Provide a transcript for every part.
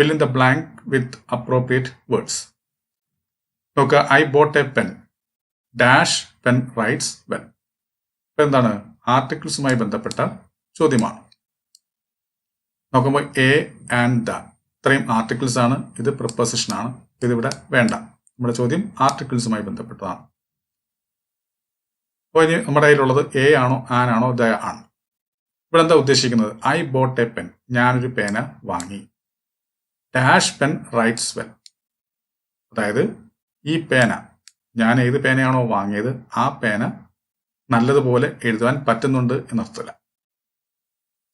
Fill in the blank with appropriate words. നോക്കുക I bought a pen dash pen writes well ഇപ്പൊ എന്താണ്? ആർട്ടിക്കിൾസുമായി ബന്ധപ്പെട്ട ചോദ്യമാണ്. നോക്കുമ്പോൾ എ ആൻഡ് ദ ഇത്രയും ആർട്ടിക്കിൾസ് ആണ്. ഇത് പ്രിപ്പസിഷൻ ആണ്. ഇതിവിടെ വേണ്ട. നമ്മുടെ ചോദ്യം ആർട്ടിക്കിൾസുമായി ബന്ധപ്പെട്ടതാണ്. അപ്പോൾ ഇനി നമ്മുടെ കയ്യിലുള്ളത് എ ആണോ ആൻ ആണോ ദ ആണ്. ഇവിടെ എന്താ ഉദ്ദേശിക്കുന്നത്? ഐ ബോട്ട് എ പെൻ ഞാനൊരു പേന വാങ്ങി. ഡാഷ് പെൻ റൈറ്റ്സ് വെൽ അതായത് ഈ പേന ഞാൻ ഏത് പേനയാണോ വാങ്ങിയത് ആ പേന നല്ലതുപോലെ എഴുതാൻ പറ്റുന്നുണ്ട് എന്നർത്ഥമില്ല.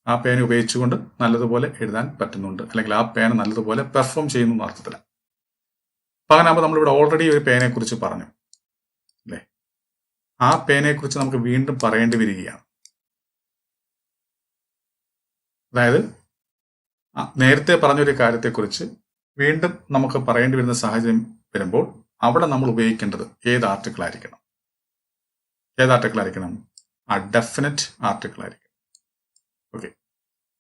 ആ പേന ഉപയോഗിച്ചുകൊണ്ട് നല്ലതുപോലെ എഴുതാൻ പറ്റുന്നുണ്ട് അല്ലെങ്കിൽ ആ പേന നല്ലതുപോലെ പെർഫോം ചെയ്യുന്നു എന്ന അർത്ഥത്തില്ല. നമ്മളിവിടെ ഓൾറെഡി ഒരു പേനയെ കുറിച്ച് പറഞ്ഞു അല്ലേ? ആ പേനയെ കുറിച്ച് നമുക്ക് വീണ്ടും പറയേണ്ടി വരികയാണ്. അതായത് ആ നേരത്തെ പറഞ്ഞൊരു കാര്യത്തെക്കുറിച്ച് വീണ്ടും നമുക്ക് പറയേണ്ടി വരുന്ന സാഹചര്യം വരുമ്പോൾ അവിടെ നമ്മൾ ഉപയോഗിക്കേണ്ടത് ഏത് ആർട്ടിക്കിൾ ആയിരിക്കണം ഏത് ആർട്ടിക്കിൾ ആയിരിക്കണം ആ ഡെഫിനറ്റ് ആർട്ടിക്കിൾ ആയിരിക്കണം ഓക്കെ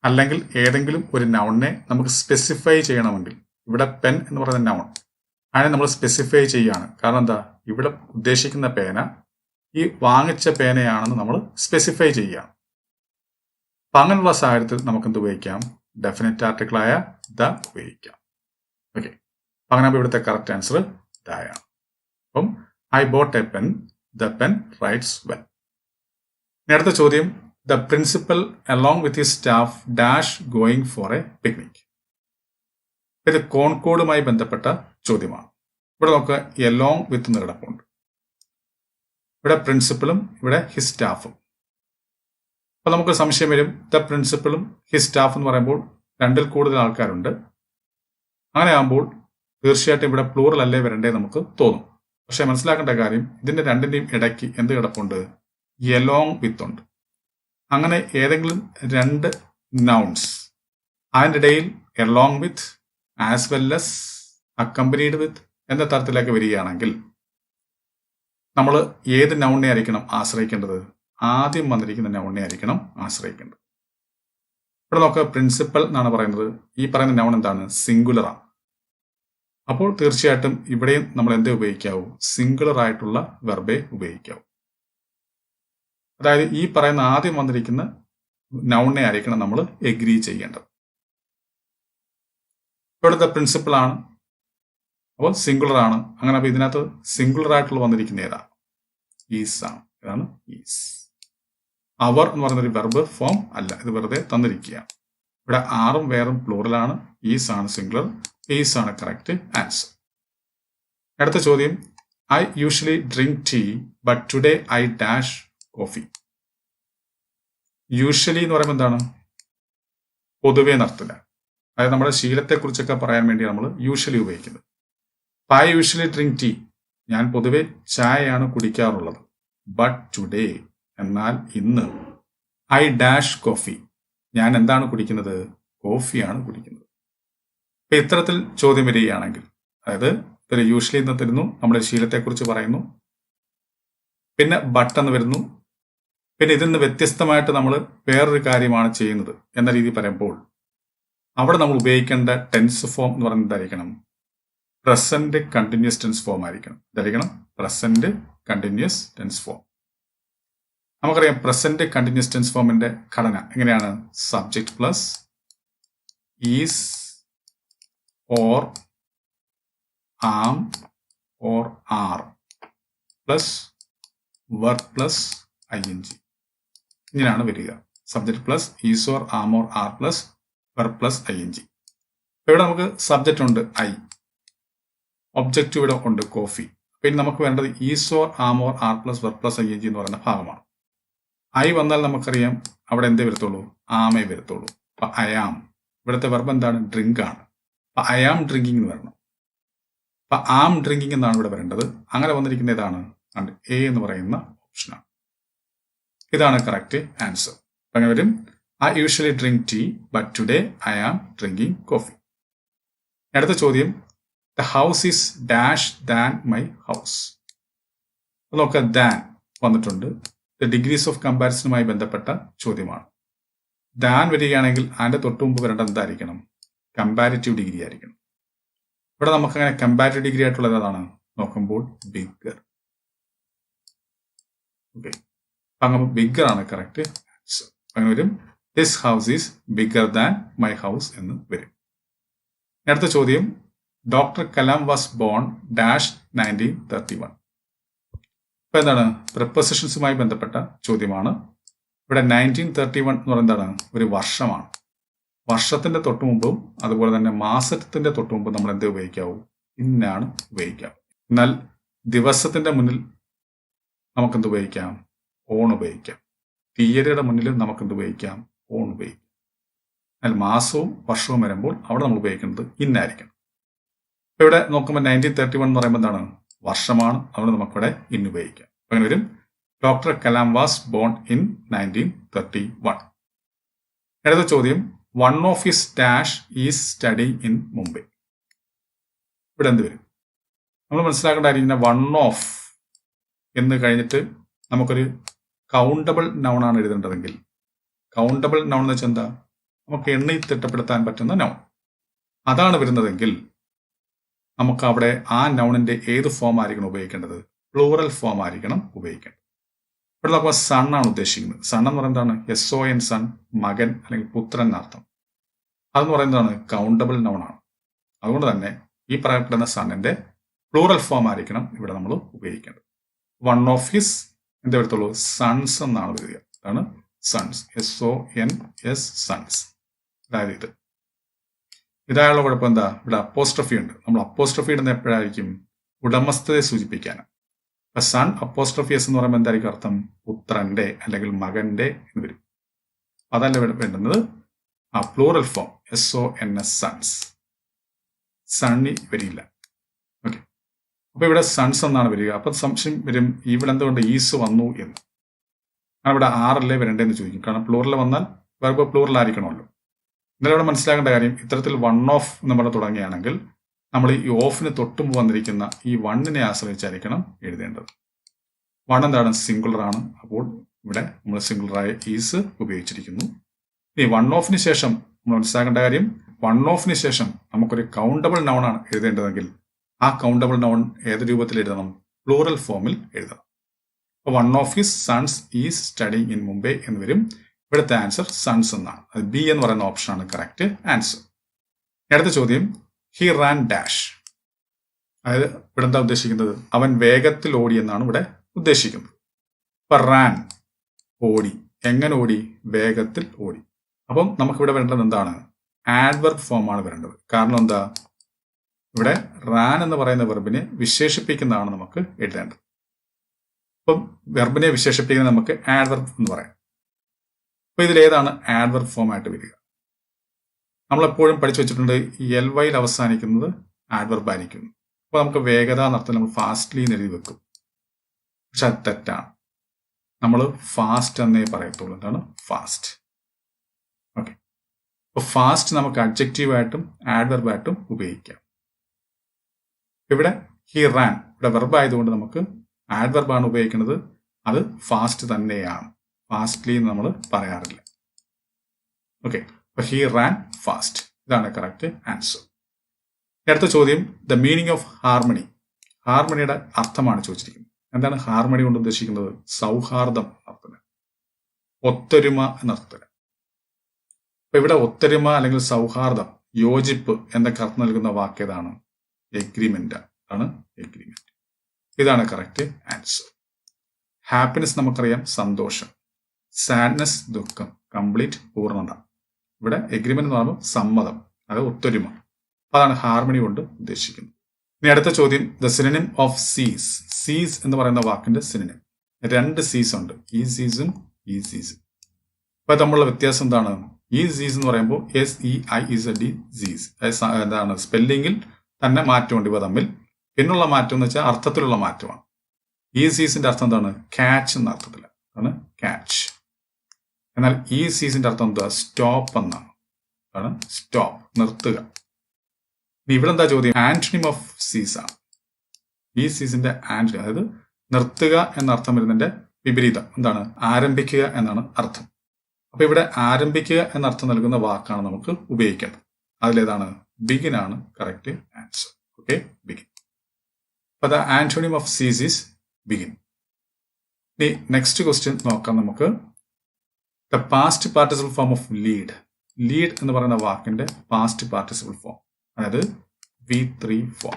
അല്ലെങ്കിൽ ഏതെങ്കിലും ഒരു നൗണിനെ നമുക്ക് സ്പെസിഫൈ ചെയ്യണമെങ്കിൽ ഇവിടെ പെൻ എന്ന് പറയുന്ന നൗൺ അതിനെ നമ്മൾ സ്പെസിഫൈ ചെയ്യുകയാണ്. കാരണം എന്താ? ഇവിടെ ഉദ്ദേശിക്കുന്ന പേന ഈ വാങ്ങിച്ച പേനയാണെന്ന് നമ്മൾ സ്പെസിഫൈ ചെയ്യുകയാണ്. അപ്പം അങ്ങനെയുള്ള സാഹചര്യത്തിൽ നമുക്ക് എന്ത് ഉപയോഗിക്കാം? ഡെഫിനറ്റ് ആർട്ടിക്കിളായ ദ ഉപയോഗിക്കാം. ഓക്കെ അങ്ങനെ ഇവിടുത്തെ കറക്റ്റ് ആൻസർ ദയാണ് അപ്പം I bought a pen the pen writes well അടുത്ത ചോദ്യം the principal along with his staff dash going for a picnic ഇത് കോൺകോഡുമായി ബന്ധപ്പെട്ട ചോദ്യമാണ്. ഇവിടെ നോക്കുക എലോങ് വിത്ത് എന്ന് കിടപ്പുണ്ട്. ഇവിടെ പ്രിൻസിപ്പലും ഇവിടെ ഹിസ് സ്റ്റാഫും അപ്പൊ നമുക്ക് സംശയം വരും. ദ പ്രിൻസിപ്പളും ഹിസ് സ്റ്റാഫ് എന്ന് പറയുമ്പോൾ രണ്ടിൽ കൂടുതൽ ആൾക്കാരുണ്ട്. അങ്ങനെ ആകുമ്പോൾ തീർച്ചയായിട്ടും ഇവിടെ പ്ലൂറൽ അല്ലേ വരണ്ടേ നമുക്ക് തോന്നും. പക്ഷെ മനസ്സിലാക്കേണ്ട കാര്യം ഇതിന്റെ രണ്ടിന്റെയും ഇടയ്ക്ക് എന്ത് കിടപ്പുണ്ട്? എലോങ് വിത്ത് ഉണ്ട്. അങ്ങനെ ഏതെങ്കിലും രണ്ട് നൗൺസ് അതിന്റെ ഇടയിൽ along with as well as accompanied with എന്ന തരത്തിലേക്ക് വരികയാണെങ്കിൽ നമ്മൾ ഏത് നൗണിനെ ആയിരിക്കണം ആശ്രയിക്കേണ്ടത്? ആദ്യം വന്നിരിക്കുന്ന നൗണിനെ ആയിരിക്കണം ആശ്രയിക്കേണ്ടത്. ഇവിടെ നോക്ക പ്രിൻസിപ്പൽ എന്നാണ് പറയുന്നത്. ഈ പറയുന്ന നൗൺ എന്താണ്? സിംഗുലറാണ് അപ്പോൾ തീർച്ചയായിട്ടും ഇവിടെയും നമ്മൾ എന്തേ ഉപയോഗിക്കാവൂ? സിംഗുലർ ആയിട്ടുള്ള വെർബേ ഉപയോഗിക്കാവൂ. അതായത് ഈ പറയുന്ന ആദ്യം വന്നിരിക്കുന്ന നൗണിനെ ആയിരിക്കണം നമ്മൾ എഗ്രി ചെയ്യേണ്ടത്. ഇവിടുത്തെ പ്രിൻസിപ്പിൾ ആണ്. അപ്പോൾ സിംഗുലർ ആണ്. അങ്ങനെ അപ്പോൾ ഇതിനകത്ത് സിംഗുലർ ആയിട്ടുള്ള വന്നിരിക്കുന്ന ഏതാ? ഈസ് ആണ്. ഏതാണ് ഈസ് അവർ എന്ന് പറയുന്ന ഒരു വെർബ് ഫോം അല്ല. ഇത് വെറുതെ തന്നിരിക്കുകയാണ് ഇവിടെ ആറും വേറും പ്ലൂറലാണ് ഈസ് ആണ്. സിംഗുലർ ഈസ് ആണ് കറക്റ്റ് ആൻസർ അടുത്ത ചോദ്യം. I usually drink tea but today I dash coffee usually എന്ന് പറയുമ്പോൾ എന്താണ്? പൊതുവെ നടത്തില്ല. അതായത് നമ്മുടെ ശീലത്തെക്കുറിച്ചൊക്കെ പറയാൻ വേണ്ടി നമ്മൾ യൂഷ്വലി ഉപയോഗിക്കുന്നത്. ഐ യൂഷ്വലി ഡ്രിങ്ക് ടീ ഞാൻ പൊതുവെ ചായയാണ് കുടിക്കാറുള്ളത്. ബട്ട് ടുഡേ എന്നാൽ ഇന്ന് ഐ ഡാഷ് കോഫി. ഞാൻ എന്താണ് കുടിക്കുന്നത്? കോഫിയാണ് കുടിക്കുന്നത്. ഇപ്പൊ ഇത്തരത്തിൽ ചോദ്യം വരികയാണെങ്കിൽ അതായത് ഇതിൽ യൂഷ്വലി എന്ന് തരുന്നു നമ്മുടെ ശീലത്തെക്കുറിച്ച് പറയുന്നു പിന്നെ ബട്ടെന്ന് വരുന്നു പിന്നെ ഇതിൽ നിന്ന് വ്യത്യസ്തമായിട്ട് നമ്മൾ വേറൊരു കാര്യമാണ് ചെയ്യുന്നത് എന്ന രീതി പറയുമ്പോൾ അവിടെ നമ്മൾ ഉപയോഗിക്കേണ്ട ടെൻസ് ഫോം എന്ന് പറയുന്നത് പ്രസന്റ് കണ്ടിന്യൂസ് ടെൻസ് ഫോം ആയിരിക്കണം. ഇതായിരിക്കണം പ്രസന്റ് കണ്ടിന്യൂസ് ടെൻസ് ഫോം നമുക്കറിയാം പ്രസന്റ് കണ്ടിന്യൂസ് ടെൻസ് ഫോമിന്റെ ഘടന എങ്ങനെയാണ്? Subject plus is or am or are plus verb plus I N G ഇങ്ങനെയാണ് വരിക. Subject plus is or am or are plus verb plus I N G ഇവിടെ നമുക്ക് subject ഉണ്ട് I object ഇവിടെ ഉണ്ട് കോഫി പിന്നെ നമുക്ക് വേണ്ടത് is or am or are plus verb plus I N G എന്ന് പറയുന്ന ഭാഗമാണ്. ഐ വന്നാൽ നമുക്കറിയാം അവിടെ എന്തേ വരത്തുള്ളൂ? ആമേ വരത്തുള്ളൂ. അപ്പൊ അയാം ഇവിടുത്തെ വെർബ് എന്താണ്? ഡ്രിങ്ക് ആണ്. അപ്പൊ അയാം ഡ്രിങ്കിങ് എന്ന് വരണം. അപ്പൊ ആം ഡ്രിങ്കിങ് എന്നാണ് ഇവിടെ വരേണ്ടത്. അങ്ങനെ വന്നിരിക്കുന്ന ഏതാണ് എ എന്ന് പറയുന്ന ഓപ്ഷനാണ് ഇതാണ് കറക്റ്റ് ആൻസർ അങ്ങനെ വരും. I usually drink tea but today I am drinking coffee അടുത്ത ചോദ്യം. The house is dash than my house നോക്കുക ദാൻ വന്നിട്ടുണ്ട്. ഡിഗ്രീസ് ഓഫ് കമ്പാരിസണുമായി ബന്ധപ്പെട്ട ചോദ്യമാണ്. ദാൻ വരികയാണെങ്കിൽ അതിന്റെ തൊട്ടു മുമ്പ് വരേണ്ടത് എന്തായിരിക്കണം? കമ്പാരിറ്റീവ് ഡിഗ്രി ആയിരിക്കണം. ഇവിടെ നമുക്ക് അങ്ങനെ കമ്പാരിറ്റീവ് ഡിഗ്രി ആയിട്ടുള്ളത് ഏതാണ്? നോക്കുമ്പോൾ ബിഗർ ഓക്കെ അങ്ങനെ ബിഗർ ആണ് കറക്റ്റ് അങ്ങനെ വരും. This house is bigger than my house എന്ന് വരും. അടുത്ത ചോദ്യം. Doctor Kalam was born dash nineteen thirty one ഇപ്പൊ എന്താണ്? പ്രിപ്പസിഷൻസുമായി ബന്ധപ്പെട്ട ചോദ്യമാണ്. ഇവിടെ നയന്റീൻ തേർട്ടി വൺ എന്ന് പറയുന്നത് എന്താണ്? ഒരു വർഷമാണ്. വർഷത്തിന്റെ തൊട്ട് മുമ്പും അതുപോലെ തന്നെ മാസത്തിന്റെ തൊട്ട് മുമ്പും നമ്മൾ എന്ത് ഉപയോഗിക്കാവൂ? ഇന്നാണ് ഉപയോഗിക്കാം എന്നാൽ ദിവസത്തിന്റെ മുന്നിൽ നമുക്കെന്ത് ഉപയോഗിക്കാം? ഓൺ ഉപയോഗിക്കാം. തീയതിയുടെ മുന്നിൽ നമുക്കെന്ത് ഉപയോഗിക്കാം? ഓൺ ഉപയോഗിക്കാം. എന്നാൽ മാസവും വർഷവും വരുമ്പോൾ അവിടെ നമ്മൾ ഉപയോഗിക്കുന്നത് ഇന്നായിരിക്കണം. ഇവിടെ നോക്കുമ്പോൾ നയന്റീൻ തേർട്ടി വൺ എന്ന് പറയുമ്പോൾ എന്താണ്? വർഷമാണ് അതുകൊണ്ട് നമുക്കിവിടെ ഇൻ ഉപയോഗിക്കാം. അങ്ങനെ വരും. Doctor Kalam was born in nineteen thirty one. അടുത്ത ചോദ്യം. One of his dash is study in Mumbai. ഇവിടെ എന്ത് വരും? നമ്മൾ മനസ്സിലാക്കേണ്ട കാര്യം വൺ ഓഫ് എന്ന് കഴിഞ്ഞിട്ട് നമുക്കൊരു കൗണ്ടബിൾ നൗൺ ആണ് എഴുതേണ്ടതെങ്കിൽ കൗണ്ടബിൾ നൗൺ എന്ന് വെച്ചാൽ എന്താ? നമുക്ക് എണ്ണി തിട്ടപ്പെടുത്താൻ പറ്റുന്ന നൗൺ അതാണ് വരുന്നതെങ്കിൽ നമുക്ക് അവിടെ ആ നൗണിന്റെ ഏത് ഫോം ആയിരിക്കണം ഉപയോഗിക്കേണ്ടത്? പ്ലൂറൽ ഫോം ആയിരിക്കണം ഉപയോഗിക്കേണ്ടത്. ഇവിടെ നോക്കുമ്പോൾ സൺ ആണ് ഉദ്ദേശിക്കുന്നത്. സൺ എന്ന് പറയുന്നത് എന്താണ്? എസ് ഒ എൻ സൺ മകൻ അല്ലെങ്കിൽ പുത്രൻ എന്നർത്ഥം അതെന്ന് പറയുന്നതാണ് കൗണ്ടബിൾ നൗൺ ആണ്. അതുകൊണ്ട് തന്നെ ഈ പറയപ്പെടുന്ന സണ്ണിന്റെ പ്ലൂറൽ ഫോം ആയിരിക്കണം ഇവിടെ നമ്മൾ ഉപയോഗിക്കേണ്ടത്. വൺ ഓഫ് ഹിസ് എന്താ വരത്തുള്ളൂ? സൺസ് എന്നാണ് വരിക. അതാണ് sons S O N S sons അതായത് ഇത്. ഇതായുള്ള കുഴപ്പം എന്താ ഇവിടെ അപ്പോസ്ട്രഫി ഉണ്ട്. നമ്മൾ അപ്പോസ്ട്രഫി ഇടുന്ന എപ്പോഴായിരിക്കും? ഉടമസ്ഥതയെ സൂചിപ്പിക്കാൻ അപ്പൊ സൺ അപ്പോസ്ട്രഫി എസ് എന്ന് പറയുമ്പോൾ എന്തായിരിക്കും അർത്ഥം? പുത്രന്റെ അല്ലെങ്കിൽ മകന്റെ എന്ന് വരും. അതല്ല വേണ്ടുന്നത്. ആ plural form S O N S sons sunny വരില്ല ഓക്കെ അപ്പൊ ഇവിടെ സൺസ് എന്നാണ് വരിക. അപ്പൊ സംശയം വരും ഇവിടെ എന്തുകൊണ്ട് ഈസ് വന്നു എന്ന്. കാരണം ഇവിടെ ആറല്ലേ വരണ്ടേന്ന് ചോദിക്കും. കാരണം പ്ലൂറൽ വന്നാൽ വെർബ് പ്ലൂറൽ ആയിരിക്കണമല്ലോ. ഇവിടെ മനസ്സിലാക്കേണ്ട കാര്യം ഇത്തരത്തിൽ വൺ ഓഫ് നമ്മൾ തുടങ്ങുകയാണെങ്കിൽ നമ്മൾ ഈ ഓഫിന് തൊട്ടും വന്നിരിക്കുന്ന ഈ വണ്ണിനെ ആശ്രയിച്ചായിരിക്കണം എഴുതേണ്ടത്. വൺ എന്താണ്? സിംഗുലർ ആണ്. അപ്പോൾ ഇവിടെ നമ്മൾ സിംഗുലറായ ഈസ് ഉപയോഗിച്ചിരിക്കുന്നു. ഇനി വൺ ഓഫിന് ശേഷം നമ്മൾ മനസ്സിലാക്കേണ്ട കാര്യം വൺ ഓഫിന് ശേഷം നമുക്കൊരു കൗണ്ടബിൾ നൗൺ ആണ് എഴുതേണ്ടതെങ്കിൽ ആ കൗണ്ടബിൾ നൗൺ ഏത് രൂപത്തിൽ എഴുതണം? പ്ലൂറൽ ഫോമിൽ എഴുതണം. അപ്പോൾ one of his sons is studying in Mumbai എന്ന് വരും. ഇവിടുത്തെ ആൻസർ സൺസ് എന്നാണ്. ബി എന്ന് പറയുന്ന ഓപ്ഷനാണ് കറക്റ്റ് ആൻസർ അടുത്ത ചോദ്യം. ഹി റാൻ ഡാഷ് അതായത് ഇവിടെ എന്താ ഉദ്ദേശിക്കുന്നത്? അവൻ വേഗത്തിൽ ഓടി എന്നാണ് ഇവിടെ ഉദ്ദേശിക്കുന്നത്. ഇപ്പൊ റാൻ ഓടി. എങ്ങനെ ഓടി? വേഗത്തിൽ ഓടി. അപ്പം നമുക്കിവിടെ വേണ്ടത് എന്താണ്? ആഡ്വർബ് ഫോം ആണ് വരേണ്ടത്. കാരണം എന്താ? ഇവിടെ റാൻ എന്ന് പറയുന്ന വെർബിനെ വിശേഷിപ്പിക്കുന്നതാണ് നമുക്ക് എഴുതേണ്ടത്. അപ്പം വെർബിനെ വിശേഷിപ്പിക്കുന്നത് നമുക്ക് ആഡ്വർബ് എന്ന് പറയാം. അപ്പൊ ഇതിൽ ഏതാണ് ആഡ്വർബ് ഫോം ആയിട്ട് വരിക. നമ്മളെപ്പോഴും പഠിച്ചു വെച്ചിട്ടുണ്ട് എൽ വൈയിൽ അവസാനിക്കുന്നത് ആഡ്വർബ് ആയിരിക്കും. അപ്പൊ നമുക്ക് വേഗത എന്നർത്ഥം നമ്മൾ ഫാസ്റ്റ്ലി എന്ന് എഴുതി വെക്കും. പക്ഷെ അത് തെറ്റാണ്. നമ്മൾ ഫാസ്റ്റ് എന്നേ പറയത്തുള്ളൂ. എന്താണ്? ഫാസ്റ്റ് ഓക്കെ അപ്പൊ ഫാസ്റ്റ് നമുക്ക് അഡ്ജക്റ്റീവായിട്ടും ആഡ്വർബായിട്ടും ഉപയോഗിക്കാം. ഇവിടെ ഹി റാൻ ഇവിടെ വെർബ് ആയതുകൊണ്ട് നമുക്ക് ആഡ്വർബാണ് ഉപയോഗിക്കുന്നത്. അത് ഫാസ്റ്റ് തന്നെയാണ്. ഫാസ്റ്റ്ലി എന്ന് നമ്മൾ പറയാറില്ല. ഓക്കെ അപ്പൊ ഹി റാൻ ഫാസ്റ്റ് ഇതാണ് കറക്റ്റ് ആൻസർ അടുത്ത ചോദ്യം ദ മീനിങ് ഓഫ് ഹാർമണി ഹാർമണിയുടെ അർത്ഥമാണ് ചോദിച്ചിരിക്കുന്നത്. എന്താണ് ഹാർമണി കൊണ്ട് ഉദ്ദേശിക്കുന്നത്? സൗഹാർദ്ദം അർത്ഥത്തിന് ഒത്തൊരുമ എന്നർത്ഥത്തിന് അപ്പൊ ഇവിടെ ഒത്തൊരുമ അല്ലെങ്കിൽ സൗഹാർദ്ദം യോജിപ്പ് എന്നൊക്കെ അർത്ഥം നൽകുന്ന വാക്ക് ഏതാണ്? എഗ്രിമെന്റ് ആണ് എഗ്രിമെന്റ് ഇതാണ് കറക്റ്റ് ആൻസർ ഹാപ്പിനെസ് നമുക്കറിയാം സന്തോഷം. സാഡ്നെസ് ദുഃഖം. കംപ്ലീറ്റ് പൂർണത. ഇവിടെ എഗ്രിമെന്റ് എന്ന് പറയുമ്പോൾ സമ്മതം. അത് ഒത്തൊരുമ. അതാണ് ഹാർമണി കൊണ്ട് ഉദ്ദേശിക്കുന്നത്. ഇനി അടുത്ത ചോദ്യം ദ സിനിം ഓഫ് സീസ് സീസ് എന്ന് പറയുന്ന വാക്കിന്റെ സിനിം രണ്ട് സീസ് ഉണ്ട്. ഈ സീസും ഈ സീസും ഇപ്പൊ തമ്മിലുള്ള വ്യത്യാസം എന്താണ്? ഈ സീസ് എന്ന് പറയുമ്പോൾ S E I Z E seize എന്താണ്? സ്പെല്ലിങ്ങിൽ തന്നെ മാറ്റമുണ്ട് ഇവ തമ്മിൽ. പിന്നുള്ള മാറ്റം എന്ന് വെച്ചാൽ അർത്ഥത്തിലുള്ള മാറ്റമാണ്. ഈ സീസിന്റെ അർത്ഥം എന്താണ്? ക്യാച്ച് എന്ന അർത്ഥത്തിൽ ആണ് ക്യാച്ച് എന്നാൽ ഈ സീസിന്റെ അർത്ഥം എന്താ? സ്റ്റോപ്പ് എന്നാണ്. ആണ്. സ്റ്റോപ്പ് നിർത്തുക. ഇവിടെ എന്താ ചോദ്യം? ആന്റണിം ഓഫ് സീസ ഈ സീസിന്റെ ആന്റണി അതായത് നിർത്തുക എന്ന അർത്ഥം വരുന്നതിന്റെ വിപരീതം. എന്താണ്? ആരംഭിക്കുക എന്നാണ് അർത്ഥം. അപ്പൊ ഇവിടെ ആരംഭിക്കുക എന്ന അർത്ഥം നൽകുന്ന വാക്കാണ് നമുക്ക് ഉപയോഗിക്കേണ്ടത്. അതിലേതാണ് ബിഗിൻ ആണ് കറക്റ്റ് ആൻസർ ഓക്കെ ബിഗിൻ അപ്പൊ the antonym of seize begin ഇനി നെക്സ്റ്റ് ക്വസ്റ്റ്യൻ നോക്കാം നമുക്ക്. The past participle form of lead lead എന്ന് പറയുന്ന വാക്കിന്റെ പാസ്റ്റ് പാർട്ടിസിപ്പൽ ഫോം അതായത് V three form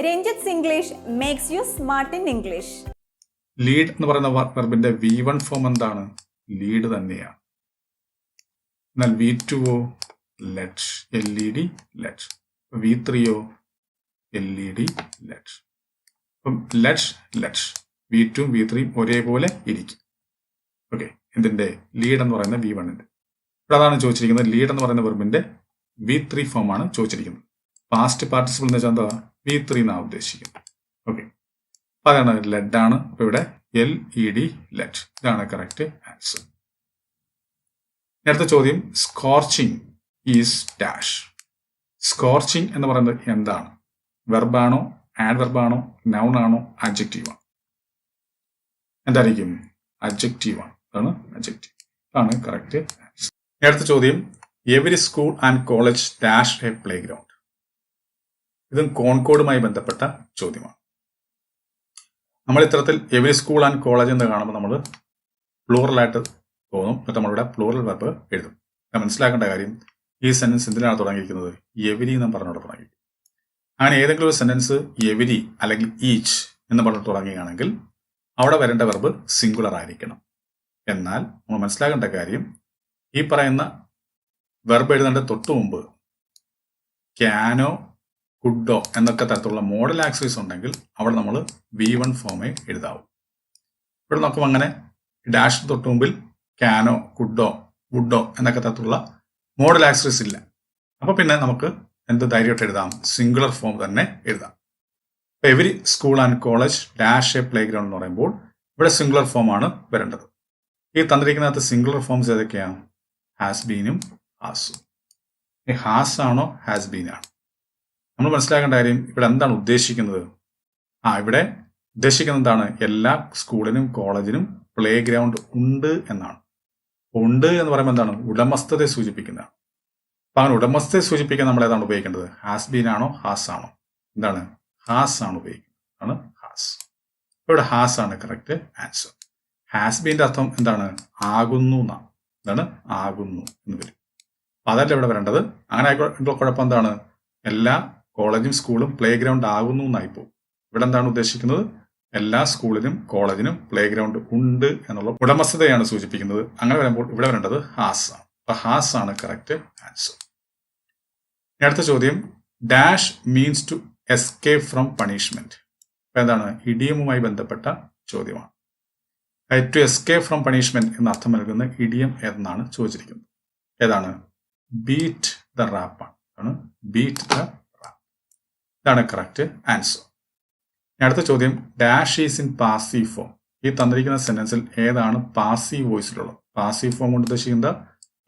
Ranjith English makes you smart in English lead എന്ന് പറയുന്ന വെർബിന്റെ വി വൺ ഫോം എന്താണ്? ലീഡ് തന്നെയാണ്. എന്നാൽ V two or led L E D led V ത്രീയോ L E D led അപ്പം led led V two V ത്രീയും ഒരേപോലെ ഇരിക്കും. ഓക്കെ എന്തിന്റെ ലീഡ് എന്ന് പറയുന്ന വി വണ്ണിന്റെ ഇവിടെ അതാണ് ചോദിച്ചിരിക്കുന്നത്. ലീഡ് എന്ന് പറയുന്ന വെർബിന്റെ വി ത്രീ ഫോം ആണ് ചോദിച്ചിരിക്കുന്നത്. പാസ്റ്റ് പാർട്ടിസിപ്പിൾ എന്ന് വെച്ചാൽ എന്താ? വി ത്രീ എന്നാണ് ഉദ്ദേശിക്കുന്നത്. ഓക്കെ അപ്പൊ അതാണ് ലെഡ് ആണ്. അപ്പൊ ഇവിടെ എൽ ഇ ഡി ലെഡ് ഇതാണ് കറക്റ്റ് ആൻസർ അടുത്ത ചോദ്യം സ്കോർച്ചിങ് ഈസ് ഡാഷ് സ്കോർച്ചിങ് എന്ന് പറയുന്നത് എന്താണ്? വെർബാണോ ആഡ് വെർബാണോ നൗൺ ആണോ? അബ്ജക്റ്റീവ് ആണ്. എന്തായിരിക്കും? അബ്ജക്റ്റീവ് ആണ്. അതാണ് അബ്ജക്റ്റീവ് അതാണ് കറക്റ്റ് ആൻസർ അടുത്ത ചോദ്യം every school and college dash a play ground ഇതും കോൺകോഡുമായി ബന്ധപ്പെട്ട ചോദ്യമാണ്. നമ്മൾ ഇത്തരത്തിൽ എവരി സ്കൂൾ ആൻഡ് കോളേജ് എന്ന് കാണുമ്പോൾ നമ്മൾ പ്ലൂറലായിട്ട് തോന്നും എന്നിട്ട് നമ്മളിവിടെ പ്ലൂറൽ വെർബ് എഴുതും. മനസ്സിലാക്കേണ്ട കാര്യം ഈ സെന്റൻസ് എന്തിനാണ് തുടങ്ങിയിരിക്കുന്നത്? എവരി എന്ന് പറഞ്ഞോട് തുടങ്ങി അങ്ങനെ ഏതെങ്കിലും ഒരു സെന്റൻസ് എവരി അല്ലെങ്കിൽ ഈച്ച് എന്ന് പറഞ്ഞ് തുടങ്ങുകയാണെങ്കിൽ അവിടെ വരേണ്ട വെർബ് സിംഗുലർ ആയിരിക്കണം. എന്നാൽ നമ്മൾ മനസ്സിലാക്കേണ്ട കാര്യം ഈ പറയുന്ന വെർബ് എഴുതേണ്ട തൊട്ടു മുമ്പ് ക്യാനോ കുഡോ എന്നൊക്കെ തരത്തിലുള്ള മോഡൽ ആക്സൈസ് ഉണ്ടെങ്കിൽ അവിടെ നമ്മൾ വി വൺ ഫോമേ എഴുതാവൂ. ഇവിടെ നോക്കുമ്പോൾ അങ്ങനെ ഡാഷ് തൊട്ട് മുമ്പിൽ ക്യാനോ കുഡോ വുഡോ എന്നൊക്കെ തരത്തിലുള്ള മോഡൽ ആക്സൈസ് ഇല്ല. അപ്പൊ പിന്നെ നമുക്ക് എന്ത് ധൈര്യമായിട്ട് എഴുതാം? സിംഗുലർ ഫോം തന്നെ എഴുതാം. അപ്പൊ every school and college dash a play ground എന്ന് പറയുമ്പോൾ ഇവിടെ സിംഗുലർ ഫോം ആണ് വരേണ്ടത്. ഈ തന്നിരിക്കുന്നകത്ത് സിംഗുലർ ഫോംസ് ഏതൊക്കെയാണ് ഹാസ് ബീനും ഹാസും ഹാസ് ആണോ? ഹാസ് ബീൻ ആണ്? നമ്മൾ മനസ്സിലാക്കേണ്ട കാര്യം ഇവിടെ എന്താണ് ഉദ്ദേശിക്കുന്നത്? ആ ഇവിടെ ഉദ്ദേശിക്കുന്നത് എന്താണ്? എല്ലാ സ്കൂളിനും കോളേജിനും പ്ലേ ഗ്രൗണ്ട് ഉണ്ട് എന്നാണ്. ഉണ്ട് എന്ന് പറയുമ്പോൾ എന്താണ്? ഉടമസ്ഥതയെ സൂചിപ്പിക്കുന്നതാണ്. അപ്പൊ അങ്ങനെ ഉടമസ്ഥതയെ സൂചിപ്പിക്കാൻ നമ്മൾ ഏതാണ് ഉപയോഗിക്കേണ്ടത്? ഹാസ് ബീൻ ആണോ? ഹാസ് ആണോ? എന്താണ്? ഹാസ് ആണ് ഉപയോഗിക്കുന്നത്. ആണ് ഹാസ് ഇവിടെ ഹാസ് ആണ് കറക്റ്റ് ആൻസർ ഹാസ് ബീന്റെ അർത്ഥം എന്താണ്? ആകുന്നു എന്നാണ്. എന്താണ്? ആകുന്നു എന്ന് വരും. അതല്ല ഇവിടെ വരേണ്ടത്. അങ്ങനെ ആയിക്കോട്ടെ കുഴപ്പം എന്താണ്? എല്ലാ കോളേജും സ്കൂളും പ്ലേ ഗ്രൗണ്ട് ആകുന്നു എന്നായി പോകും ഇവിടെ എന്താണ് ഉദ്ദേശിക്കുന്നത്? എല്ലാ സ്കൂളിനും കോളേജിനും പ്ലേ ഗ്രൗണ്ട് ഉണ്ട് എന്നുള്ള ഉടമസ്ഥതയാണ് സൂചിപ്പിക്കുന്നത്. അങ്ങനെ വരുമ്പോൾ ഇവിടെ വരേണ്ടത് ഹാസ് ആണ്. അപ്പൊ ഹാസ് ആണ് കറക്റ്റ് ആൻസർ അടുത്ത ചോദ്യം. Dash means to escape from punishment അപ്പൊ എന്താണ്? ഇഡിയമുമായി ബന്ധപ്പെട്ട ചോദ്യമാണ്. ടു എസ്കേപ്പ് ഫ്രം പണിഷ്മെന്റ് എന്ന അർത്ഥം നൽകുന്ന ഇഡിയം എന്നാണ് ചോദിച്ചിരിക്കുന്നത്. ഏതാണ്? ബീറ്റ് ദ റാപ്പ് ആണ്. ബീറ്റ് ദ ഇതാണ് കറക്റ്റ് ആൻസർ അടുത്ത ചോദ്യം dash is in passive form ഈ തന്നിരിക്കുന്ന സെന്റൻസിൽ ഏതാണ് പാസീവ് വോയിസിലുള്ളത് പാസീവ് ഫോം കൊണ്ട് ഉദ്ദേശിക്കുന്നത്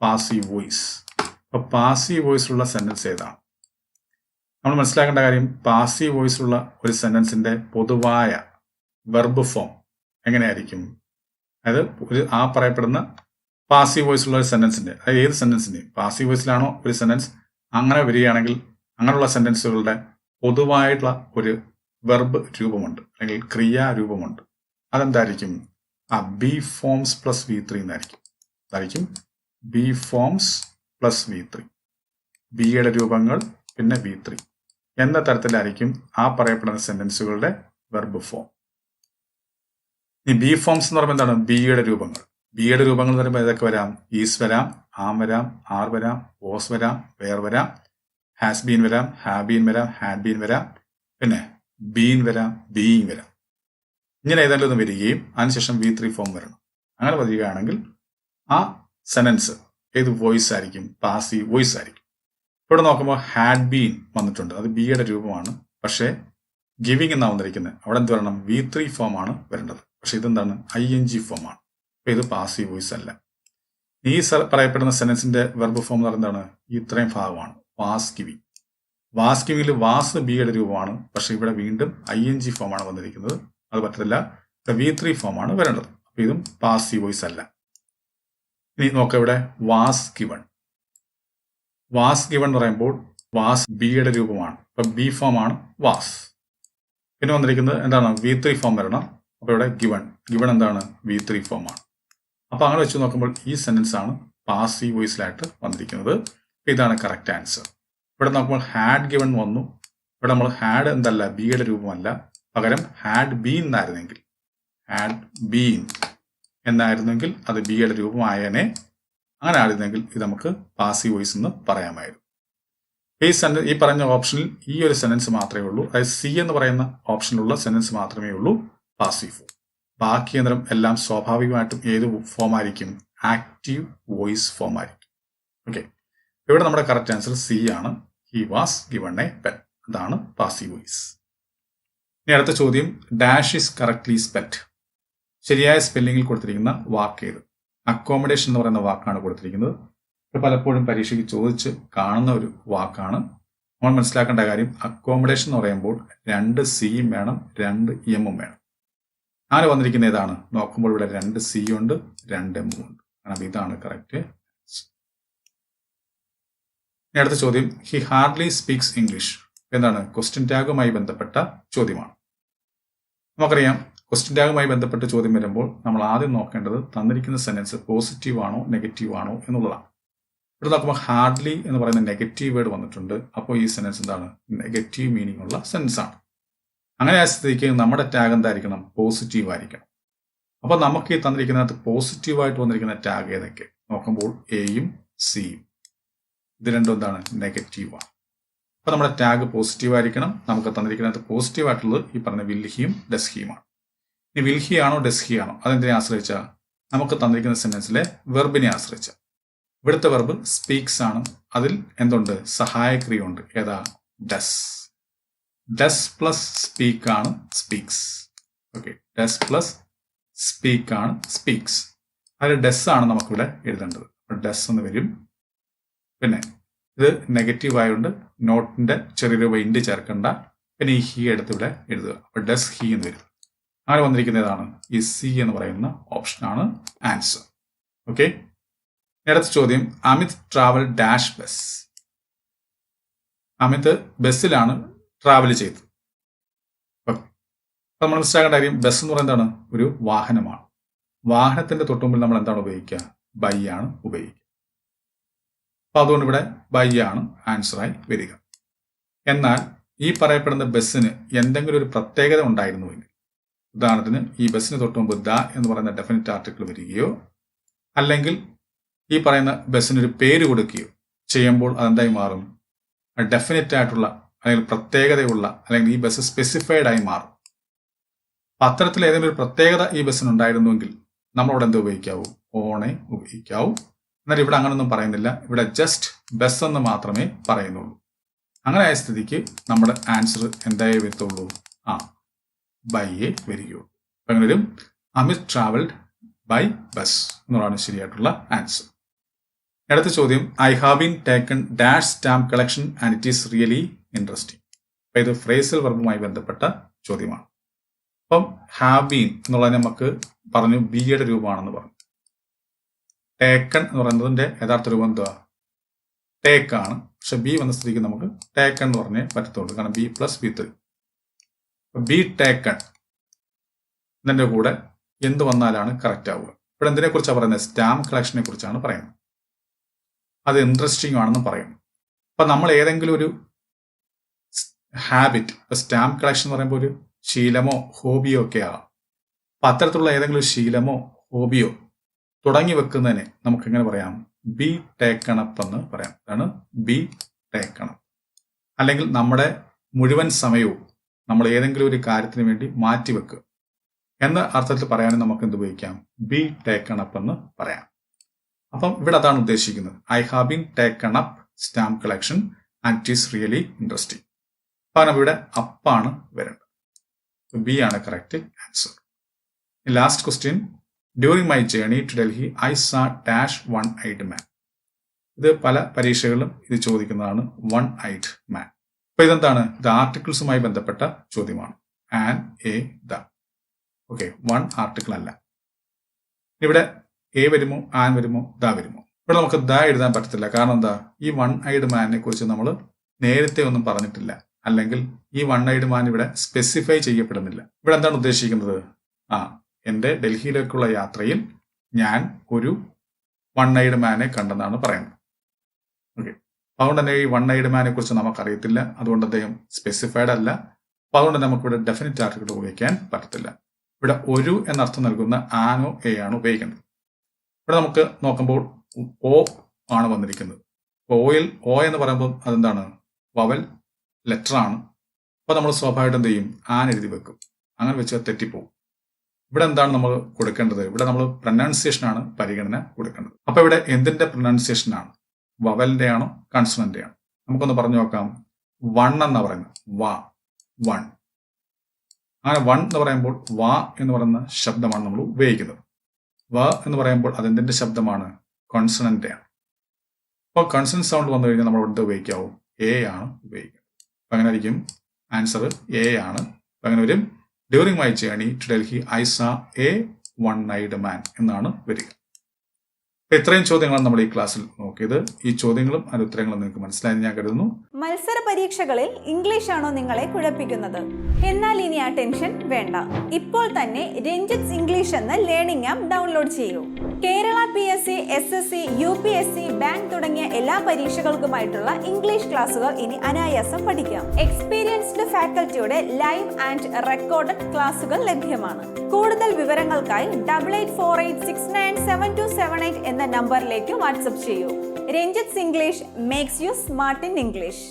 പാസീവ് വോയിസ് അപ്പൊ പാസീവ് വോയിസിലുള്ള സെന്റൻസ് ഏതാണ്? നമ്മൾ മനസ്സിലാക്കേണ്ട കാര്യം പാസീവ് വോയിസിലുള്ള ഒരു സെന്റൻസിന്റെ പൊതുവായ വെർബ് ഫോം എങ്ങനെയായിരിക്കും? അതായത് ഒരു ആ പറയപ്പെടുന്ന പാസീവ് വോയിസിലുള്ള ഒരു സെന്റൻസിന്റെ അതായത് ഏത് സെന്റൻസിന്റെയും പാസീവ് വോയിസിലാണോ ഒരു സെന്റൻസ് അങ്ങനെ വരികയാണെങ്കിൽ അങ്ങനെയുള്ള സെന്റൻസുകളുടെ പൊതുവായിട്ടുള്ള ഒരു വെർബ് രൂപമുണ്ട്. അല്ലെങ്കിൽ ക്രിയാരൂപമുണ്ട് അതെന്തായിരിക്കും? ആ be forms plus V three എന്നായിരിക്കും. അതായിരിക്കും be forms plus V three ബിയുടെ രൂപങ്ങൾ പിന്നെ വി ത്രീ എന്ന തരത്തിലായിരിക്കും ആ പറയപ്പെടുന്ന സെന്റൻസുകളുടെ വെർബ് ഫോം ഈ ബി ഫോംസ് എന്ന് പറയുമ്പോൾ എന്താണ്? ബിയുടെ രൂപങ്ങൾ. ബിയുടെ രൂപങ്ങൾ എന്ന് പറയുമ്പോൾ ഏതൊക്കെ വരാം? ഈസ് വരാം ആം വരാം ആർ വരാം ഓസ് വരാം വേർ വരാം. ഹാസ് ബീൻ വരാം ഹാബീൻ വരാം ഹാഡ് ബീൻ വരാം പിന്നെ ബീൻ വരാം ബീയിങ് വരാം. ഇങ്ങനെ ഏതെങ്കിലും ഒന്ന് വരികയും അതിനുശേഷം വി ത്രീ ഫോം വരണം. അങ്ങനെ വരികയാണെങ്കിൽ ആ സെനൻസ് ഏത് വോയിസ് ആയിരിക്കും? പാസീവ് വോയിസ് ആയിരിക്കും. ഇവിടെ നോക്കുമ്പോൾ ഹാഡ് ബീൻ വന്നിട്ടുണ്ട്. അത് ബിയുടെ രൂപമാണ്. പക്ഷേ ഗിവിംഗ് എന്നാണ് വന്നിരിക്കുന്നത് അവിടെ എന്ത് വരണം? വി ത്രീ ഫോം ആണ് വരേണ്ടത്. പക്ഷെ ഇതെന്താണ്? ഐ എൻ ജി ഫോം ആണ്. അപ്പൊ ഇത് പാസീവ് വോയിസ് അല്ല. ഈ പറയപ്പെടുന്ന സെനൻസിന്റെ വെർബ് ഫോം എന്ന് പറയുന്നതാണ് ഇത്രയും ഭാഗമാണ്. വാസ് വാസ്കിവിയിൽ വാസ് ബിയുടെ രൂപമാണ്. പക്ഷെ ഇവിടെ വീണ്ടും ഐ എൻ ജി ഫോമാണ് വന്നിരിക്കുന്നത്. അത് പറ്റത്തില്ല. ഇവിടെ വി ത്രീ ഫോം ആണ് വരേണ്ടത്. അപ്പൊ ഇതും പാസി വോയിസ് അല്ല. ഇനി നോക്കാം ഇവിടെ വാസ് ഗിവൺ വാസ് ഗിവൺ എന്ന് പറയുമ്പോൾ വാസ് ബിയുടെ രൂപമാണ്. അപ്പൊ ബി ഫോം ആണ് വാസ്. പിന്നെ വന്നിരിക്കുന്നത് എന്താണ്? വി ത്രീ ഫോം വരണം. അപ്പൊ ഇവിടെ ഗിവൺ. ഗിവൺ എന്താണ്? വി ത്രീ ഫോം അപ്പൊ അങ്ങനെ വെച്ച് നോക്കുമ്പോൾ ഈ സെന്റൻസ് ആണ് പാസി വോയിസിലായിട്ട് വന്നിരിക്കുന്നത്. ഇതാണ് കറക്റ്റ് ആൻസർ ഇവിടെ നമ്മൾ ഹാഡ് ഗിവൺ വന്നു. ഇവിടെ നമ്മൾ ഹാഡ് എന്തല്ല ബിയുടെ രൂപമല്ല. പകരം ഹാഡ് ബീൻ എന്നായിരുന്നെങ്കിൽ ഹാഡ് ബീൻ എന്നായിരുന്നെങ്കിൽ അത് ബിയുടെ രൂപമായേനെ. അങ്ങനെ ആയിരുന്നെങ്കിൽ ഇത് നമുക്ക് പാസീവ് വോയിസ് എന്ന് പറയാമായിരുന്നു. ഈ സെന്റ ഈ പറഞ്ഞ ഓപ്ഷനിൽ ഈ ഒരു സെന്റൻസ് മാത്രമേ ഉള്ളൂ. അതായത് സി എന്ന് പറയുന്ന ഓപ്ഷനിലുള്ള സെന്റൻസ് മാത്രമേ ഉള്ളൂ പാസീവ് ഫോം ബാക്കി അന്നേരം എല്ലാം സ്വാഭാവികമായിട്ടും ഏത് ഫോം ആയിരിക്കും? ആക്റ്റീവ് വോയിസ് ഫോം ആയിരിക്കും. ഓക്കെ ഇവിടെ നമ്മുടെ കറക്റ്റ് ആൻസർ സി ആണ്. He was given a pen അതാണ് പാസീവ് വോയിസ് ഇനി അടുത്ത ചോദ്യം ഡാഷ് ഇസ് കറക്റ്റ്ലി സ്പെൽഡ് ശരിയായ സ്പെല്ലിങ്ങിൽ കൊടുത്തിരിക്കുന്ന വാക്ക് ഏത്? അക്കോമഡേഷൻ എന്ന് പറയുന്ന വാക്കാണ് കൊടുത്തിരിക്കുന്നത്. ഇത് പലപ്പോഴും പരീക്ഷയ്ക്ക് ചോദിച്ച് കാണുന്ന ഒരു വാക്കാണ്. നമ്മൾ മനസ്സിലാക്കേണ്ട കാര്യം അക്കോമഡേഷൻ എന്ന് പറയുമ്പോൾ രണ്ട് സിയും വേണം രണ്ട് എമ്മും വേണം. അങ്ങനെ വന്നിരിക്കുന്ന ഏതാണ്? നോക്കുമ്പോൾ ഇവിടെ രണ്ട് സി ഉണ്ട് രണ്ട് എമ്മും ഉണ്ട്. കാരണം ഇതാണ് കറക്റ്റ് ഇനി അടുത്ത ചോദ്യം. ഹി ഹാർഡ്ലി സ്പീക്സ് ഇംഗ്ലീഷ് എന്താണ്? ക്വസ്റ്റ്യൻ ടാഗുമായി ബന്ധപ്പെട്ട ചോദ്യമാണ്. നമുക്കറിയാം ക്വസ്റ്റ്യൻ ടാഗുമായി ബന്ധപ്പെട്ട ചോദ്യം വരുമ്പോൾ നമ്മൾ ആദ്യം നോക്കേണ്ടത് തന്നിരിക്കുന്ന സെന്റൻസ് പോസിറ്റീവ് ആണോ നെഗറ്റീവ് ആണോ എന്നുള്ളതാണ്. ഇവിടെ നോക്കുമ്പോൾ ഹാർഡ്ലി എന്ന് പറയുന്ന നെഗറ്റീവ് വേർഡ് വന്നിട്ടുണ്ട്. അപ്പോൾ ഈ സെന്റൻസ് എന്താണ്? നെഗറ്റീവ് മീനിങ് ഉള്ള സെൻസ് ആണ്. അങ്ങനെ ആ നമ്മുടെ ടാഗ് എന്തായിരിക്കണം? പോസിറ്റീവ് ആയിരിക്കണം. അപ്പോൾ നമുക്ക് ഈ തന്നിരിക്കുന്നതിനകത്ത് പോസിറ്റീവായിട്ട് വന്നിരിക്കുന്ന ടാഗ് ഏതൊക്കെ? നോക്കുമ്പോൾ എയും സിയും ഇത് രണ്ടും എന്താണ്? നെഗറ്റീവ് ആണ്. അപ്പോൾ നമ്മുടെ ടാഗ് പോസിറ്റീവ് ആയിരിക്കണം. നമുക്ക് തന്നിരിക്കുന്നത് പോസിറ്റീവ് ആയിട്ടുള്ളത് ഈ പറഞ്ഞ വിൽഹിയും ഡെസ്ഹിയുമാണ് ഇനി വിൽഹി ആണോ ഡെസ്ഹി ആണോ? അതെന്തിനെ ആശ്രയിച്ച? നമുക്ക് തന്നിരിക്കുന്ന സെന്റൻസിലെ വെർബിനെ ആശ്രയിച്ച. ഇവിടുത്തെ വെർബ് സ്പീക്സ് ആണ്. അതിൽ എന്തുണ്ട്? സഹായക്രിയുണ്ട് ഏതാ? ഡസ് ഡസ് പ്ലസ് സ്പീക്ക് ആണ് speaks okay does plus speak ആണ് സ്പീക്സ് അതിൽ ഡസ് ആണ് നമുക്കിവിടെ എഴുതേണ്ടത്. ഡസ് എന്ന് വരും. പിന്നെ ഇത് നെഗറ്റീവ് ആയതുകൊണ്ട് നോട്ടിന്റെ ചെറിയൊരു വൈൻഡ് ചേർക്കണ്ട. പിന്നെ ഈ ഹി എടുത്ത് ഇവിടെ എഴുതുക. അപ്പൊ ഡസ് ഹി എന്ന് വരും. അങ്ങനെ വന്നിരിക്കുന്ന ഏതാണ് ഈ സി എന്ന് പറയുന്ന ഓപ്ഷനാണ് ആൻസർ ഓക്കെ അടുത്ത ചോദ്യം. Amit travel dash bus Amit ബസ്സിലാണ് ട്രാവൽ ചെയ്തത്. നമ്മൾ മനസ്സിലാക്കേണ്ട കാര്യം ബസ് എന്ന് പറയുന്നത് എന്താണ്? ഒരു വാഹനമാണ്. വാഹനത്തിന്റെ തൊട്ടുമ്പിൽ നമ്മൾ എന്താണ് ഉപയോഗിക്കുക? ബൈ ആണ് ഉപയോഗിക്കുക. അപ്പൊ അതുകൊണ്ട് ഇവിടെ ബൈ ആണ് ആൻസറായി വരിക. എന്നാൽ ഈ പറയപ്പെടുന്ന ബസ്സിന് എന്തെങ്കിലും ഒരു പ്രത്യേകത ഉണ്ടായിരുന്നുവെങ്കിൽ ഉദാഹരണത്തിന് ഈ ബസ്സിന് തൊട്ട് മുമ്പ് ദ എന്ന് പറയുന്ന ഡെഫിനറ്റ് ആർട്ടിക്കിൾ വരികയോ അല്ലെങ്കിൽ ഈ പറയുന്ന ബസ്സിനൊരു പേര് കൊടുക്കുകയോ ചെയ്യുമ്പോൾ അതെന്തായി മാറും? ഡെഫിനറ്റ് ആയിട്ടുള്ള അല്ലെങ്കിൽ പ്രത്യേകതയുള്ള അല്ലെങ്കിൽ ഈ ബസ് സ്പെസിഫൈഡ് ആയി മാറും. അത്തരത്തിൽ ഏതെങ്കിലും ഒരു പ്രത്യേകത ഈ ബസ്സിന് ഉണ്ടായിരുന്നുവെങ്കിൽ നമ്മളവിടെ എന്ത് ഉപയോഗിക്കാവൂ? ഓണെ ഉപയോഗിക്കാവൂ. എന്നാൽ ഇവിടെ അങ്ങനൊന്നും പറയുന്നില്ല. ഇവിടെ ജസ്റ്റ് ബസ് എന്ന് മാത്രമേ പറയുന്നുള്ളൂ. അങ്ങനെ ആയ സ്ഥിതിക്ക് നമ്മുടെ ആൻസർ എന്തായേ വരത്തുള്ളൂ? ആ ബൈ എ വരികയുള്ളൂ. അങ്ങനെ വരും അമിത് ട്രാവൽഡ് ബൈ ബസ് എന്നുള്ളതാണ് ശരിയായിട്ടുള്ള ആൻസർ അടുത്ത ചോദ്യം I have been taken dash stamp collection and it is really interesting അപ്പൊ ഇത് ഫ്രേസൽ വർബുമായി ബന്ധപ്പെട്ട ചോദ്യമാണ്. അപ്പം ഹാവ് ബീൻ എന്നുള്ളത് നമുക്ക് പറഞ്ഞു ബിയുടെ രൂപമാണെന്ന് പറഞ്ഞു. ടേക്കൺ എന്ന് പറയുന്നതിന്റെ യഥാർത്ഥ രൂപം എന്താ ടേക്ക് ആണ്. പക്ഷെ ബി വന്ന സ്ഥിതിക്ക് നമുക്ക് ടേക്കൺ എന്ന് പറഞ്ഞേ പറ്റത്തുള്ളൂ. കാരണം be plus V three be taken ഇതിന്റെ കൂടെ എന്ത് വന്നാലാണ് കറക്റ്റ് ആവുക. ഇവിടെ എന്തിനെ കുറിച്ചാണ് പറയുന്നത് സ്റ്റാമ്പ് കളക്ഷനെ കുറിച്ചാണ് പറയുന്നത്. അത് ഇൻട്രസ്റ്റിംഗ് ആണെന്ന് പറയുന്നു അപ്പൊ നമ്മൾ ഏതെങ്കിലും ഒരു ഹാബിറ്റ് ഇപ്പൊ സ്റ്റാമ്പ് കളക്ഷൻ എന്ന് പറയുമ്പോൾ ഒരു ശീലമോ ഹോബിയോ ഒക്കെ ആകാം അപ്പൊ അത്തരത്തിലുള്ള ഏതെങ്കിലും ഒരു ശീലമോ ഹോബിയോ തുടങ്ങി വെക്കുന്നതിനെ നമുക്ക് എങ്ങനെ പറയാം? ബി ടേക്കണപ്പ് എന്ന് പറയാം. അതാണ് ബി ടേക്കണപ്പ് അല്ലെങ്കിൽ നമ്മുടെ മുഴുവൻ സമയവും നമ്മൾ ഏതെങ്കിലും ഒരു കാര്യത്തിന് വേണ്ടി മാറ്റിവെക്കുക. എന്ന അർത്ഥത്തിൽ പറയാനും നമുക്ക് എന്ത് ഉപയോഗിക്കാം? ബി ടേക്കണപ്പ് എന്ന് പറയാം. അപ്പം ഇവിടെ അതാണ് ഉദ്ദേശിക്കുന്നത്. I have been taken up stamp collection and it is really interesting. പകരം ഇവിടെ അപ്പാണ് വരേണ്ടത്. ബി ആണ് correct answer. Last question. During my journey to Delhi I saw dash one eyed man ഇത് പല പരീക്ഷകളിലും ഇത് ചോദിക്കുന്നതാണ് വൺ ഐഡ് മാൻ അപ്പൊ ഇതെന്താണ്? ഇത് ആർട്ടിക്കിൾസുമായി ബന്ധപ്പെട്ട ചോദ്യമാണ്. An a the okay one article അല്ല. ഇവിടെ എ വരുമോ? ആൻ വരുമോ? ദ വരുമോ? ഇവിടെ നമുക്ക് ദ എഴുതാൻ പറ്റത്തില്ല. കാരണം എന്താ? ഈ വൺ ഐഡ് മാനിനെ കുറിച്ച് നമ്മൾ നേരത്തെ ഒന്നും പറഞ്ഞിട്ടില്ല. അല്ലെങ്കിൽ ഈ വൺ ഐഡ് മാൻ ഇവിടെ സ്പെസിഫൈ ചെയ്യപ്പെടുന്നില്ല. ഇവിടെ എന്താണ് ഉദ്ദേശിക്കുന്നത്? ആ എന്റെ ഡൽഹിയിലേക്കുള്ള യാത്രയിൽ ഞാൻ ഒരു വൺ ഐഡ് മാനെ കണ്ടെന്നാണ് പറയുന്നത്. ഓക്കെ അതുകൊണ്ട് തന്നെ ഈ വൺ ഐഡ് മാനെ കുറിച്ച് നമുക്കറിയത്തില്ല. അതുകൊണ്ട് അദ്ദേഹം സ്പെസിഫൈഡ് അല്ല. അപ്പൊ അതുകൊണ്ട് തന്നെ നമുക്ക് ഇവിടെ ഡെഫിനറ്റ് ആർട്ടിക്കിൾ ഉപയോഗിക്കാൻ പറ്റത്തില്ല. ഇവിടെ ഒരു എന്നർത്ഥം നൽകുന്ന ആനോ എ ആണ് ഉപയോഗിക്കുന്നത് ഇവിടെ നമുക്ക് നോക്കുമ്പോൾ ഓ ആണ് വന്നിരിക്കുന്നത്. ഓയിൽ ഓ എന്ന് പറയുമ്പോൾ അതെന്താണ്? വവൽ ലെറ്റർ ആണ്. അപ്പോൾ നമ്മൾ സ്വാഭാവികമായിട്ടും എന്ത് ചെയ്യും? ആൻ എഴുതി വെക്കും. അങ്ങനെ വെച്ചാൽ തെറ്റിപ്പോവും. ഇവിടെ എന്താണ് നമ്മൾ കൊടുക്കേണ്ടത്? ഇവിടെ നമ്മൾ പ്രൊനൗൺസിയേഷൻ ആണ് പരിഗണന കൊടുക്കേണ്ടത്. അപ്പൊ ഇവിടെ എന്തിന്റെ പ്രൊനൗൺസിയേഷൻ ആണ്? വവലിന്റെ ആണോ കൺസണന്റ് ആണോ നമുക്കൊന്ന് പറഞ്ഞു നോക്കാം. വൺ എന്ന് പറയുന്നത് വ വൺ അങ്ങനെ വൺ എന്ന് പറയുമ്പോൾ വ എന്ന് പറയുന്ന ശബ്ദമാണ് നമ്മൾ ഉപയോഗിക്കുന്നത്. വ എന്ന് പറയുമ്പോൾ അതെന്തിന്റെ ശബ്ദമാണ്? കൺസണന്റ് ആണ് അപ്പോൾ കൺസണന്റ് സൗണ്ട് വന്നു കഴിഞ്ഞാൽ നമ്മൾ എന്ത് ഉപയോഗിക്കാവും? എ ആണ് ഉപയോഗിക്കുന്നത്. അങ്ങനെ ആയിരിക്കും. ആൻസർ എ ആണ്. അങ്ങനെ വരും. During my journey to Delhi I saw a one eyed man എന്നാണ് വരിക. ഇത്രയും ചോദ്യങ്ങളാണ് നമ്മൾ ഈ ക്ലാസ്സിൽ നോക്കിയത്. ഈ ചോദ്യങ്ങളും അനുത്തരങ്ങളും നിങ്ങൾക്ക് മനസ്സിലായെന്ന് ഞാൻ കരുതുന്നു. മത്സര പരീക്ഷകളിൽ ഇംഗ്ലീഷ് ആണോ നിങ്ങളെ കുഴപ്പിക്കുന്നത്? എന്നാൽ ഇനി ആ ടെൻഷൻ വേണ്ട. ഇപ്പോൾ തന്നെ രഞ്ജിത്ത് ഇംഗ്ലീഷ് എന്ന ലേണിംഗ് ആപ്പ് ഡൗൺലോഡ് ചെയ്യൂ. Kerala P S C S S C U P S C bank തുടങ്ങിയ എല്ലാ പരീക്ഷകൾക്കുമായിട്ടുള്ള ഇംഗ്ലീഷ് ക്ലാസ്സുകൾ ഇനി അനായാസം പഠിക്കാം. എക്സ്പീരിയൻസ്ഡ് ഫാക്കൽറ്റിയുടെ ലൈവ് ആൻഡ് റെക്കോർഡ് ക്ലാസ്സുകൾ ലഭ്യമാണ്. കൂടുതൽ വിവരങ്ങൾക്കായി double eight four eight six nine seven two seven eight എന്ന നമ്പറിലേക്ക് വാട്സപ്പ് ചെയ്യൂ. Ranjith English makes you smart in English